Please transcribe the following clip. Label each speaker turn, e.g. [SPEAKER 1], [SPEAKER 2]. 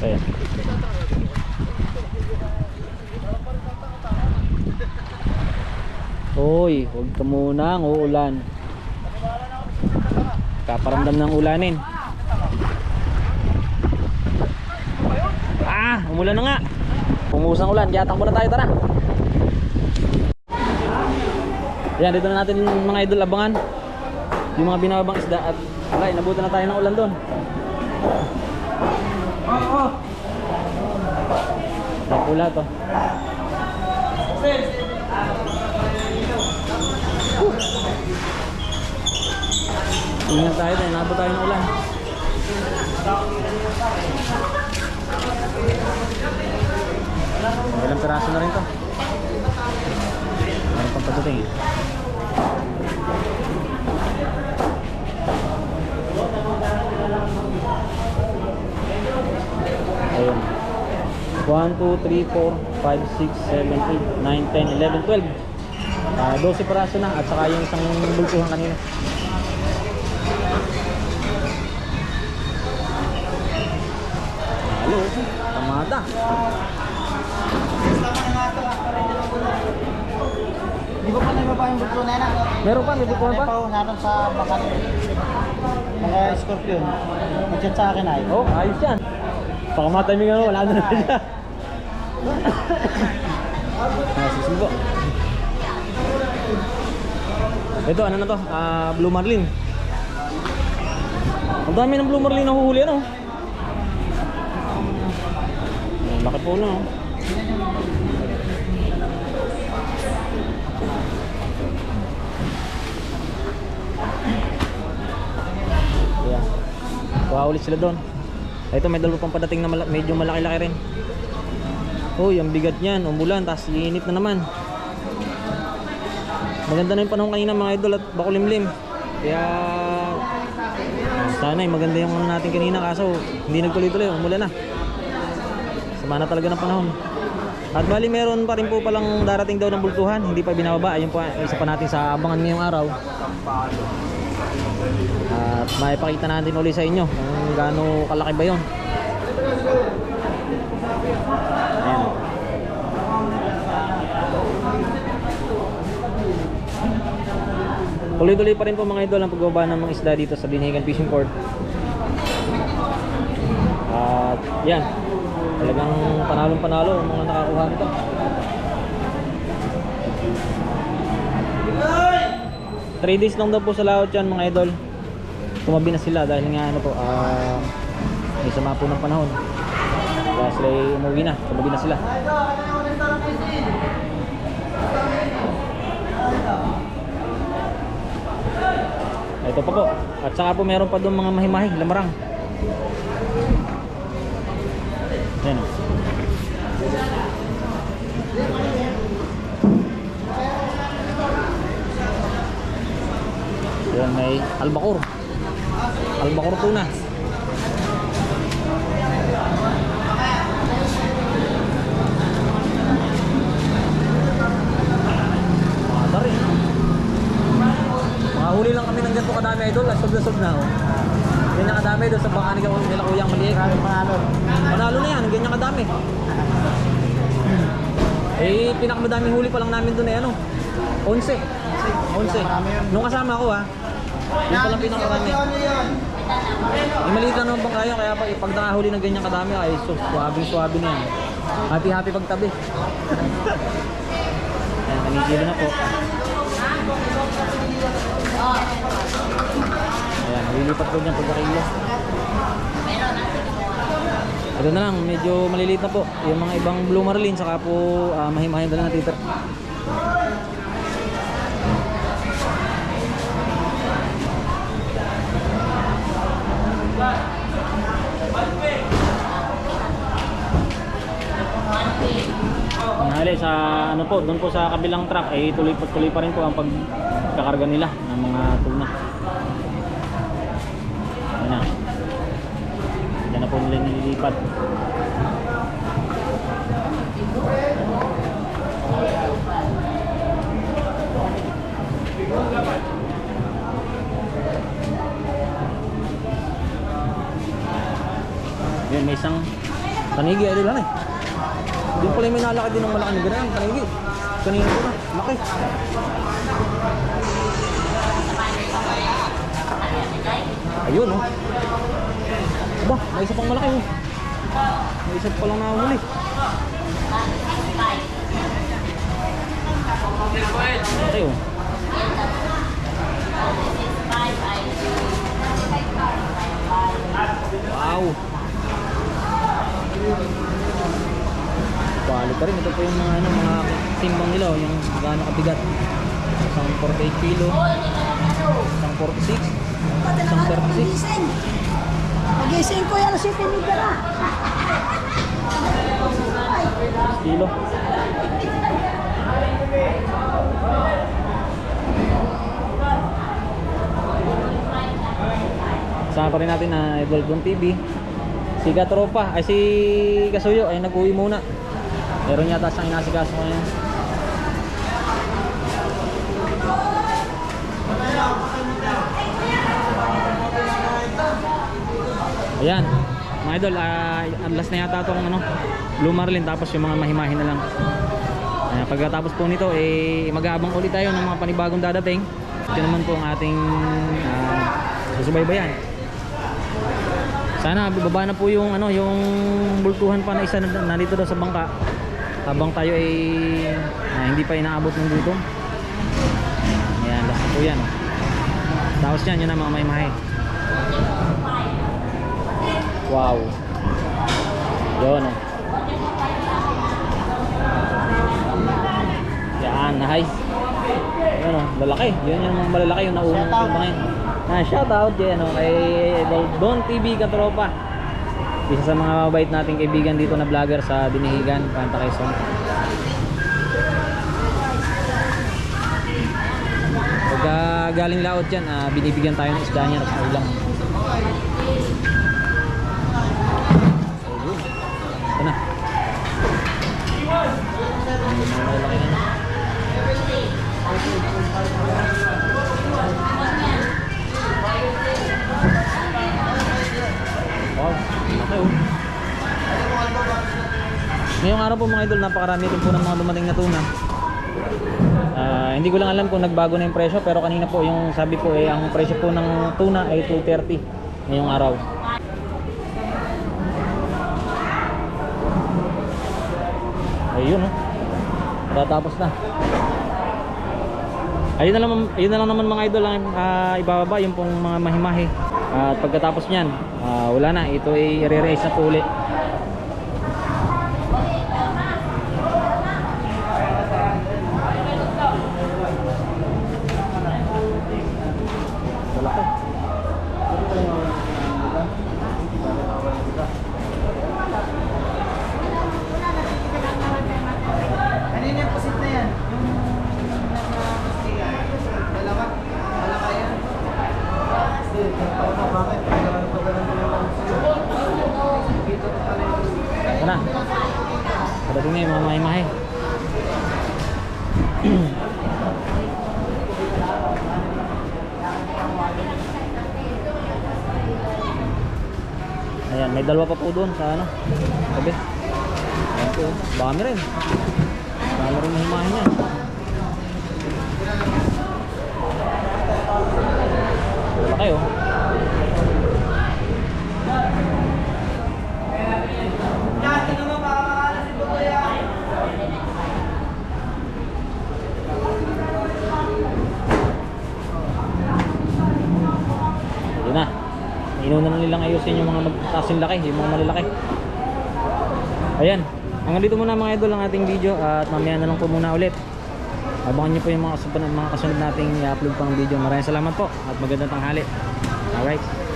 [SPEAKER 1] Okay. Hoy, huwag ka muna, ang uulan. Kaparamdam ng ulanin. Ah, umulan na nga. Pumusang ulan, kaya takbo na tayo, tara. Ayan, dito na natin mga idol abangan. Yung mga binabang isda at wala, inabutan na tayo ng ulan doon. Ang pula to. Ingat tayo tayo, nabot tayo ng ulan. Ilang piraso na rin to. Meron pang patuting eh. Ayun. 1, 2, 3, 4, 5, 6, 7, 8, 9, 10, 11, 12. Ah, 12 piraso na at saka yung isang bultuhan kanina. Halo, tamada.
[SPEAKER 2] Di ba pa na baba yung bulto na yan? ah?
[SPEAKER 1] Meron pa, may bultuhan pa?
[SPEAKER 2] Pa, naroon sa Makati. Mga scorpion. Mag-chat sa akin ay.
[SPEAKER 1] Oh, ayos yan. Baka matiming ano, wala na naman siya. ah, susubo. Ito, ano na to? Ah, Blue Marlin. Ang dami ng Blue Marlin na huhuli, ano? Laki po na, oh. Kuha ulit sila doon. Ito may dalawa pang padating na mala- medyo malaki-laki rin. Uy, ang bigat niyan. Umulan, tapos iinit na naman. Maganda na yung panahon kanina mga idol at bakulimlim. Kaya sana eh, maganda yung ano natin kanina kaso hindi nagtuloy-tuloy. Umulan na. Sama na talaga ng panahon. At bali meron pa rin po palang darating daw ng bultuhan. Hindi pa binababa. Ayun po isa pa natin sa abangan ngayong araw. At maipakita natin ulit sa inyo kung gaano kalaki ba yun. Tuloy-tuloy pa rin po mga idol ang pagbaba ng mga isda dito sa Binigan Fishing Port. At yan, talagang panalong-panalo ang mga nakakuha nito. Three days lang daw po sa laot yan mga idol. Tumabi na sila dahil nga ano po, ah may sama po ng panahon. Ay umuwi na, tumabi na sila. Ito pa po. At saka po meron pa doon mga mahimahi, lamarang. Yan o. Yan may albacor. Albacor tuna rin. Mga huli lang kami ng ganito kadami idol. Sob na na oh. Ganyan kadami doon sa baka nila nila kuyang maliit.
[SPEAKER 2] Maraming panalo.
[SPEAKER 1] Panalo na yan, ganyan kadami. Eh, pinakamadaming huli pa lang namin doon eh, ano? 11. 11.
[SPEAKER 2] Marami yun.
[SPEAKER 1] Nung kasama ko ha, yun pa lang pinakamarami. Eh, maliit lang naman kayo, kaya pag, pag nakahuli ng ganyan kadami, ay so, suwabing-suwabe na yan. Happy-happy pagtabi. Ayan, kanigilo na po dyan pagkakilo. Ito na lang, medyo maliliit na po. Yung mga ibang blue marlin, saka po uh, mahimahim na lang na titer. Sa ano po, doon po sa kabilang truck ay tuloy tuloy pa rin po ang pagkakarga nila ng mga nililipat. Yun, may isang Tanigi, idol lang eh. Yung pala may nalaki din ng malaki na ganun. Tanigi. Kanina ko na. Laki. Ayun oh. Ba, may isa pang malaki oh. May isa pa lang nahuli. Malaki oh. Wow. Bali pa rin. Ito po yung mga, ano, mga timbang nila. oh, Yung gaano kabigat. Isang 48 kilo. Isang 46. Isang 36.
[SPEAKER 3] Pagising ko yan si Pinigara.
[SPEAKER 1] kilo. Sama pa rin natin na Idol Don TV. Si Katropa, ay si Kasuyo ay nag-uwi muna. Meron yata siyang inasikaso ngayon. Ayan, mga idol, ang last na yata itong ano, Blue Marlin tapos yung mga mahimahin na lang. Ayan, pagkatapos po nito, eh, mag-aabang ulit tayo ng mga panibagong dadating. Ito naman po ang ating ah, susubaybayan. Sana baba na po yung ano, yung bultuhan pa na isa na nandito daw sa bangka. Habang tayo ay ah, hindi pa inaabot ng gutom. Ayan, last na po yan. Tapos yan, yun ang mga mahimahin. Wow. Yun. Yan, nice. Yun oh, lalaki. Yun yung malalaki yung naunang timbangin. Ah, shout out yan oh, kay Don TV Katropa. Isa sa mga mabait nating kaibigan dito na vlogger sa Dinihigan, Panta Quezon. Pagka galing laot yan, ah, binibigyan tayo ng isda niya sa ulang. Wow, oh. Ngayong araw po mga idol, napakarami rin po ng mga dumating na tuna. Ah, hindi ko lang alam kung nagbago na yung presyo pero kanina po yung sabi po eh ang presyo po ng tuna ay 230 ngayong araw. Ayun oh. Tatapos na. Ayun na lang ayun na lang naman mga idol ang ah, ibababa yung pong mga mahimahi. At pagkatapos niyan, ah, wala na ito ay i-raise na po uli. Malaki.
[SPEAKER 2] Kanina yung pusit na yan. Yung nasa Castilla. Dalawa. Malaka yan. Hindi, bakit? Kailangan pa ganun din naman sila. Dito na pala yung
[SPEAKER 1] Ito na. Padating na yung mga mahimahi. Ayan, may dalawa pa po doon sa ano. Sabi. Ayan po. Dami rin. Dami rin mahimahi niya. Malaki oh. Yun na. Inuna na nilang ayusin yung mga magtasin laki, yung mga malalaki. Ayan. Hanggang dito muna mga idol ang ating video at mamaya na lang po muna ulit. Abangan niyo po yung mga mga kasunod nating i-upload pang video. Maraming salamat po at magandang tanghali. Alright.